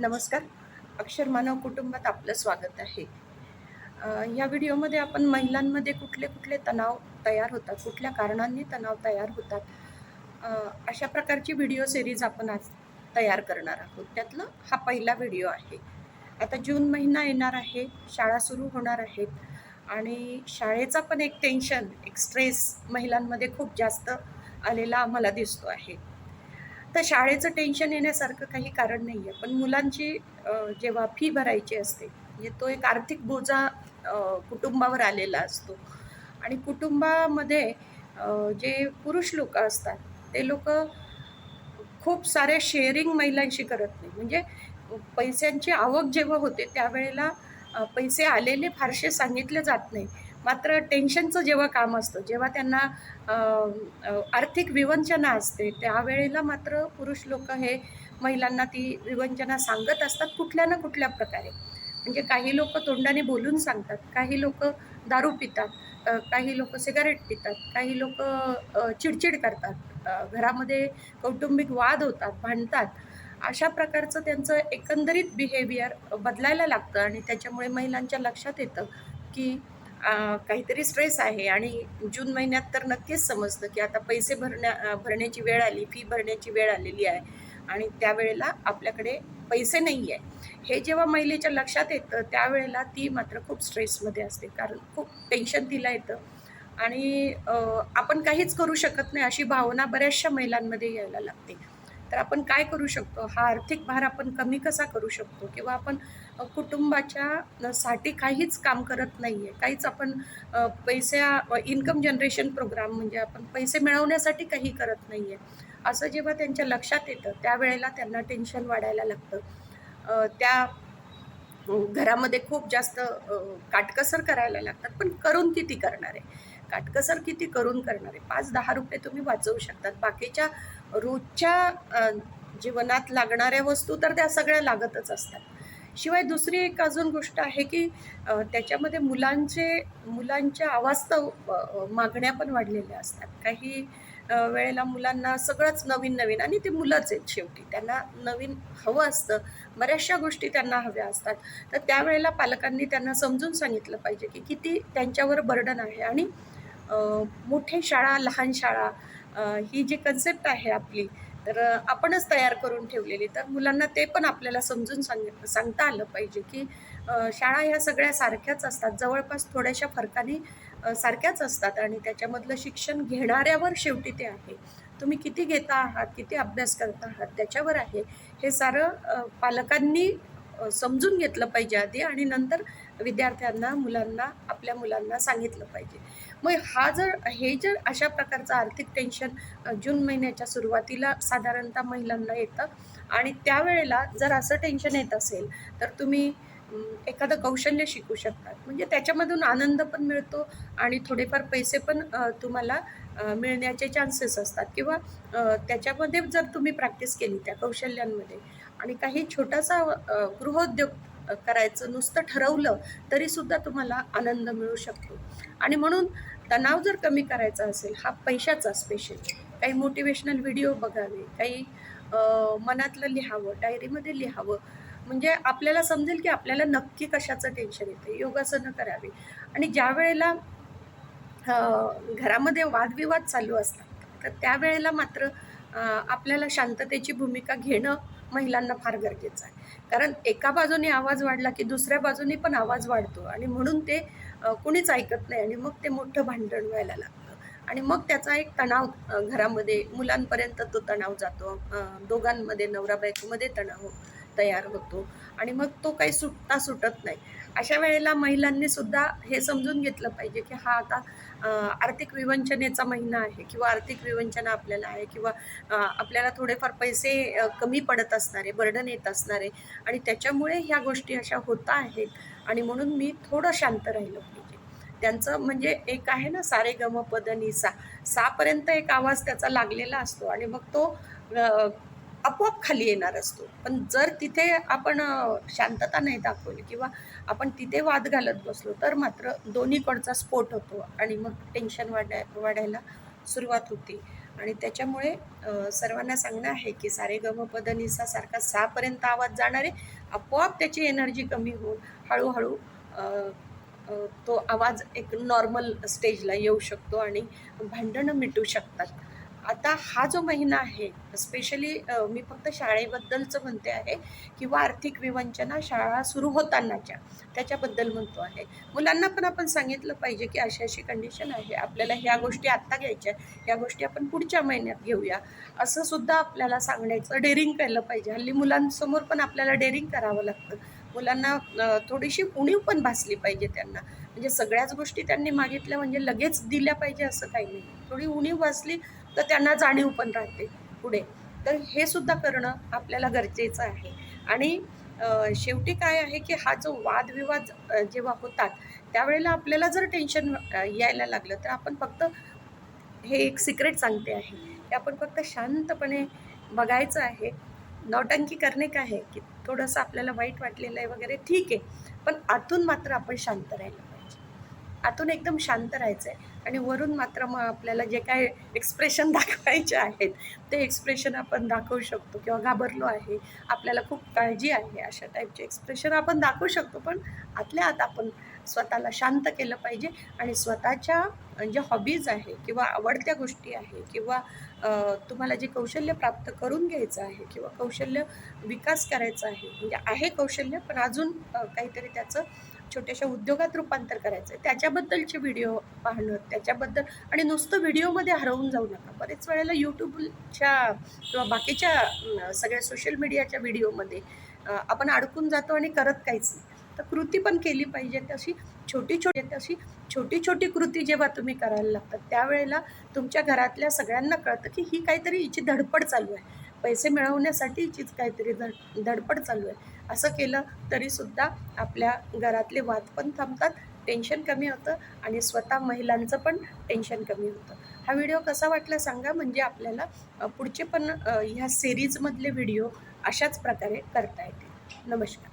नमस्कार. अक्षर मानव कुटुंबात आपलं स्वागत आहे. या व्हिडिओमध्ये आपण महिलांमध्ये कुठले कुठले तणाव तयार होतात कुठल्या कारणांनी तणाव तयार होतात अशा प्रकारची व्हिडिओ सिरीज आपण आज तयार करणार आहोत. त्यातलं हा पहिला व्हिडिओ आहे. आता जून महिना येणार आहे शाळा सुरू होणार आहेत आणि शाळेचा पण एक टेन्शन एक स्ट्रेस महिलांमध्ये खूप जास्त आलेला आम्हाला दिसतो आहे. तर शाळेचं टेन्शन येण्यासारखं काही कारण नाही आहे. पण मुलांची जेव्हा फी भरायची असते म्हणजे तो एक आर्थिक बोजा कुटुंबावर आलेला असतो. आणि कुटुंबामध्ये जे पुरुष लोक असतात ते लोक खूप सारे शेअरिंग महिलांशी करत नाही. म्हणजे पैशांची आवक जेव्हा होते त्यावेळेला पैसे आलेले फारसे सांगितले जात नाही. मात्र टेन्शनचं जेव्हा काम असतं जेव्हा त्यांना आर्थिक विवंचना असते त्यावेळेला मात्र पुरुष लोक हे महिलांना ती विवंचना सांगत असतात कुठल्या ना कुठल्या प्रकारे. म्हणजे काही लोक तोंडाने बोलून सांगतात काही लोक दारू पितात काही लोक सिगारेट पितात काही लोक चिडचिड करतात घरामध्ये कौटुंबिक वाद होतात भांडतात. अशा प्रकारचं त्यांचं एकंदरीत बिहेवियर बदलायला लागतं आणि त्याच्यामुळे महिलांच्या लक्षात येतं की काहीतरी स्ट्रेस आहे आणि जून महिन्यात तर नक्कीच समजतं की आता पैसे भरण्या भरण्याची वेळ आली फी भरण्याची वेळ आलेली आहे आणि त्यावेळेला आपल्याकडे पैसे नाही आहे हे जेव्हा महिलेच्या लक्षात येतं त्यावेळेला ती मात्र खूप स्ट्रेसमध्ये असते कारण खूप टेन्शन तिला येतं आणि आपण काहीच करू शकत नाही अशी भावना बऱ्याचशा महिलांमध्ये यायला लागते. तर आपण काय करू शकतो? हा आर्थिक भार आपण कमी कसा करू शकतो? किंवा आपण कुटुंबाच्या साठी काहीच काम करत नाही आहे काहीच आपण पैसा इन्कम जनरेशन प्रोग्राम म्हणजे आपण पैसे मिळवण्यासाठी काही करत नाही आहे असं जेव्हा त्यांच्या लक्षात येतं त्यावेळेला त्यांना टेन्शन वाढायला लागतं. त्या घरामध्ये खूप जास्त काटकसर करायला लागतात. पण करून किती करणार? आहे काटकसर किती करून करणार? आहे पाच दहा रुपये तुम्ही वाचवू शकतात. बाकीच्या रोजच्या जीवनात लागणाऱ्या वस्तू तर त्या सगळ्या लागतच असतात. शिवाय दुसरी एक अजून गोष्ट आहे की त्याच्यामध्ये मुलांचे मुलांच्या अवास्तव मागण्या पण वाढलेल्या असतात. काही वेळेला मुलांना सगळंच नवीन नवीन आणि ते मुलंच आहेत शेवटी. त्यांना नवीन हवं असतं बऱ्याचशा गोष्टी त्यांना हव्या असतात. तर त्यावेळेला पालकांनी त्यांना समजून सांगितलं पाहिजे की किती त्यांच्यावर बर्डन आहे आणि मोठे शाळा लहान शाळा ही जी कन्सेप्ट आहे आपली तर आपणच तयार करून ठेवलेली. तर मुलांना ते पण आपल्याला समजून सांग सांगता आलं पाहिजे की शाळा ह्या सगळ्या सारख्याच असतात. जवळपास थोड्याशा फरकाने सारख्याच असतात आणि त्याच्यामधलं शिक्षण घेणाऱ्यावर शेवटी ते आहे. तुम्ही किती घेता आहात किती अभ्यास करता आहात त्याच्यावर आहे. हे सारं पालकांनी समजून घेतलं पाहिजे आधी आणि नंतर विद्यार्थ्यांना मुलांना आपल्या मुलांना सांगितलं पाहिजे. मग हा जर हे जर अशा प्रकारचं आर्थिक टेन्शन जून महिन्याच्या सुरुवातीला साधारणतः महिलांना येतं आणि त्यावेळेला जर असं टेन्शन येत असेल तर तुम्ही एखादं कौशल्य शिकू शकतात म्हणजे त्याच्यामधून आनंद पण मिळतो आणि थोडेफार पैसे पण तुम्हाला मिळण्याचे चान्सेस असतात. किंवा त्याच्यामध्ये जर तुम्ही प्रॅक्टिस केली त्या कौशल्यांमध्ये आणि काही छोटासा गृहोद्योग करायचं नुसतं ठरवलं तरीसुद्धा तुम्हाला आनंद मिळू शकतो. आणि म्हणून तणाव जर कमी करायचा असेल हा पैशाचा स्पेशल काही मोटिवेशनल व्हिडिओ बघावे काही मनातलं लिहावं डायरीमध्ये लिहावं. म्हणजे आपल्याला समजेल की आपल्याला नक्की कशाचं टेन्शन येतं योगासनं करावी. आणि ज्या वेळेला घरामध्ये वादविवाद चालू असतात तर त्यावेळेला मात्र आपल्याला शांततेची भूमिका घेणं महिलांना फार गरजेचं आहे. कारण एका बाजूने आवाज वाढला की दुसऱ्या बाजूने पण आवाज वाढतो आणि म्हणून ते कुणीच ऐकत नाही आणि मग ते मोठं भांडण व्हायला लागतं. आणि मग त्याचा एक तणाव घरामध्ये मुलांपर्यंत तो तणाव जातो. दोघांमध्ये नवरा बायकोमध्ये तणाव. तयार होतो. आणि मग तो काही सुटता सुटत नाही. अशा वेळेला महिलांनी सुद्धा हे समजून घेतलं पाहिजे की हा आता आर्थिक विवंचनेचा महिना आहे किंवा आर्थिक विवंचना आपल्याला आहे किंवा आपल्याला थोडेफार पैसे कमी पडत असणारे बर्डन येत असणारे. आणि त्याच्यामुळे ह्या गोष्टी अशा होत आहेत. आणि म्हणून मी थोडं शांत राहिलं पाहिजे. त्यांचं म्हणजे एक आहे ना सारे गम पद नि सा सापर्यंत एक आवाज त्याचा लागलेला असतो. आणि मग तो आपोआप खाली येणार असतो. पण जर तिथे आपण शांतता नाही दाखवली किंवा आपण तिथे वाद घालत बसलो तर मात्र दोन्हीकडचा स्फोट होतो आणि मग टेन्शन वाढाय वाढायला सुरुवात होते. आणि त्याच्यामुळे सर्वांना सांगणं आहे की सारे गम पदनिसा सारखा सहापर्यंत आवाज जाणार आहे आपोआप त्याची एनर्जी कमी होऊन हळूहळू तो आवाज एक नॉर्मल स्टेजला येऊ शकतो आणि भांडणं मिटू शकतात. आता हा जो महिना आहे स्पेशली मी फक्त शाळेबद्दलचं म्हणते आहे किंवा आर्थिक विवंचना शाळा सुरू होतानाच्या त्याच्याबद्दल म्हणतो आहे. मुलांना पण आपण सांगितलं पाहिजे की अशी अशी कंडिशन आहे आपल्याला ह्या गोष्टी आत्ता घ्यायच्या ह्या गोष्टी आपण पुढच्या महिन्यात घेऊया. असं सुद्धा आपल्याला सांगण्याचं डेअरिंग केलं पाहिजे. हल्ली मुलांसमोर पण आपल्याला डेअरिंग करावं लागतं. मुलांना थोडीशी उणीव पण भासली पाहिजे त्यांना. म्हणजे सगळ्याच गोष्टी त्यांनी मागितल्या म्हणजे लगेच दिल्या पाहिजे असं काही नाही. थोडी उणीव भासली तर त्यांना जाणीव पण राहते पुढे. तर हे सुद्धा करणं आपल्याला गरजेचं आहे. आणि शेवटी काय आहे की हा जो वादविवाद जेव्हा होतात त्यावेळेला आपल्याला जर टेन्शन यायला लागलं तर आपण फक्त हे एक सिक्रेट सांगते आहे की आपण फक्त शांतपणे बघायचं आहे. नौटंकी करणे काय आहे? की थोडंसं आपल्याला वाईट वाटलेलं आहे वगैरे ठीक आहे. पण आतून मात्र आपण शांत राहिलं पाहिजे. आतून एकदम शांत राहायचं आहे आणि वरून मात्र मग आपल्याला जे काय एक्सप्रेशन दाखवायचे आहेत ते एक्सप्रेशन आपण दाखवू शकतो किंवा घाबरलो आहे आपल्याला खूप काळजी आहे अशा टाईपचे एक्सप्रेशन आपण दाखवू शकतो. पण आतल्या आत आपण स्वतःला शांत केलं पाहिजे आणि स्वतःच्या ज्या हॉबीज आहे किंवा आवडत्या गोष्टी आहे किंवा तुम्हाला जे कौशल्य प्राप्त करून घ्यायचं आहे किंवा कौशल्य विकास करायचा आहे म्हणजे आहे कौशल्य पण अजून काहीतरी त्याचं छोट्याशा उद्योगात रूपांतर करायचं आहे त्याच्याबद्दलचे व्हिडिओ पाहणं त्याच्याबद्दल आणि नुसतं व्हिडिओमध्ये हरवून जाऊ नका. बरेच वेळेला यूट्यूबच्या किंवा बाकीच्या सगळ्या सोशल मीडियाच्या व्हिडिओमध्ये आपण अडकून जातो आणि करत काहीच नाही. तर कृती पण केली पाहिजे तशी. छोटी छोटी तशी छोटी छोटी कृती जेव्हा तुम्ही करायला लागतात त्यावेळेला तुमच्या घरातल्या सगळ्यांना कळतं की ही काहीतरी हिची धडपड चालू आहे. पैसे मिळवण्यासाठीचीच काहीतरी धड धडपड चालू आहे. असं केलं तरीसुद्धा आपल्या घरातले वाद पण थांबतात टेन्शन कमी होतं आणि स्वतः महिलांचं पण टेन्शन कमी होतं. हा व्हिडिओ कसा वाटला सांगा? म्हणजे आपल्याला पुढचे पण ह्या सिरीजमधले व्हिडिओ अशाच प्रकारे करता येतील. नमस्कार.